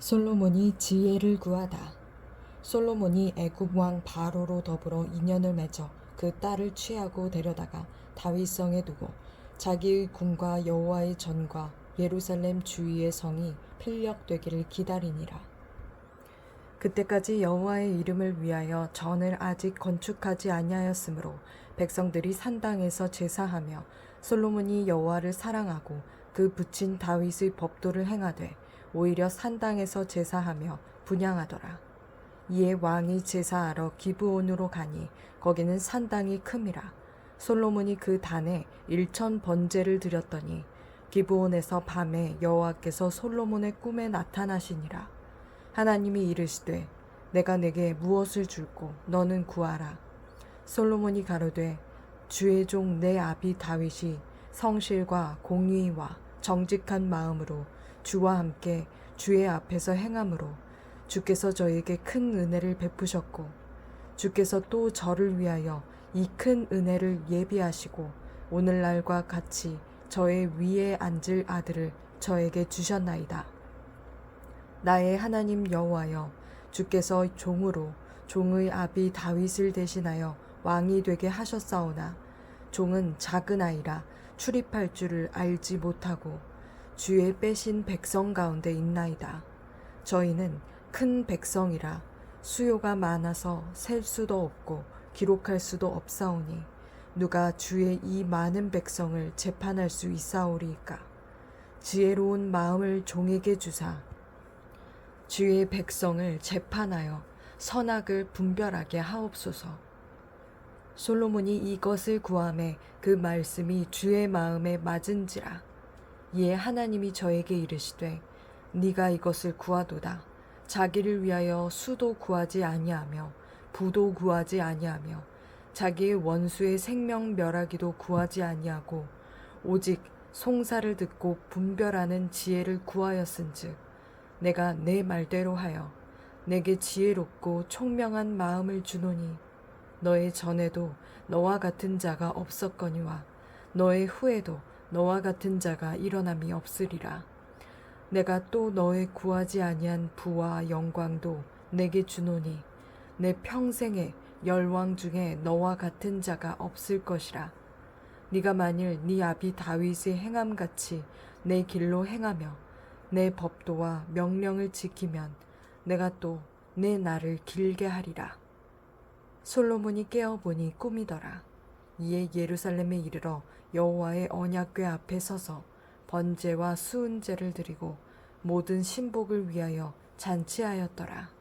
솔로몬이 지혜를 구하다. 솔로몬이 애굽 왕 바로로 더불어 인연을 맺어 그 딸을 취하고 데려다가 다윗성에 두고 자기의 궁과 여호와의 전과 예루살렘 주위의 성이 필력되기를 기다리니라. 그때까지 여호와의 이름을 위하여 전을 아직 건축하지 아니하였으므로 백성들이 산당에서 제사하며 솔로몬이 여호와를 사랑하고 그 붙인 다윗의 법도를 행하되 오히려 산당에서 제사하며 분양하더라. 이에 왕이 제사하러 기브온으로 가니 거기는 산당이 큼이라. 솔로몬이 그 단에 일천 번제를 드렸더니 기브온에서 밤에 여호와께서 솔로몬의 꿈에 나타나시니라. 하나님이 이르시되 내가 내게 무엇을 줄고 너는 구하라. 솔로몬이 가로되 주의 종 내 아비 다윗이 성실과 공의와 정직한 마음으로 주와 함께 주의 앞에서 행함으로 주께서 저에게 큰 은혜를 베푸셨고 주께서 또 저를 위하여 이 큰 은혜를 예비하시고 오늘날과 같이 저의 위에 앉을 아들을 저에게 주셨나이다. 나의 하나님 여호와여 주께서 종으로 종의 아비 다윗을 대신하여 왕이 되게 하셨사오나 종은 작은 아이라 출입할 줄을 알지 못하고 주의 빼신 백성 가운데 있나이다. 저희는 큰 백성이라 수요가 많아서 셀 수도 없고 기록할 수도 없사오니 누가 주의 이 많은 백성을 재판할 수 있사오리이까 지혜로운 마음을 종에게 주사 주의 백성을 재판하여 선악을 분별하게 하옵소서. 솔로몬이 이것을 구함에 그 말씀이 주의 마음에 맞은지라. 이에 하나님이 저에게 이르시되 네가 이것을 구하도다. 자기를 위하여 수도 구하지 아니하며 부도 구하지 아니하며 자기의 원수의 생명 멸하기도 구하지 아니하고 오직 송사를 듣고 분별하는 지혜를 구하였은즉 내가 내 말대로 하여 내게 지혜롭고 총명한 마음을 주노니 너의 전에도 너와 같은 자가 없었거니와 너의 후에도 너와 같은 자가 일어남이 없으리라. 내가 또 너의 구하지 아니한 부와 영광도 내게 주노니 내 평생에 열왕 중에 너와 같은 자가 없을 것이라. 네가 만일 네 아비 다윗의 행함 같이 내 길로 행하며 내 법도와 명령을 지키면 내가 또 내 날을 길게 하리라. 솔로몬이 깨어 보니 꿈이더라. 이에 예루살렘에 이르러 여호와의 언약궤 앞에 서서 번제와 수은제를 드리고 모든 신복을 위하여 잔치하였더라.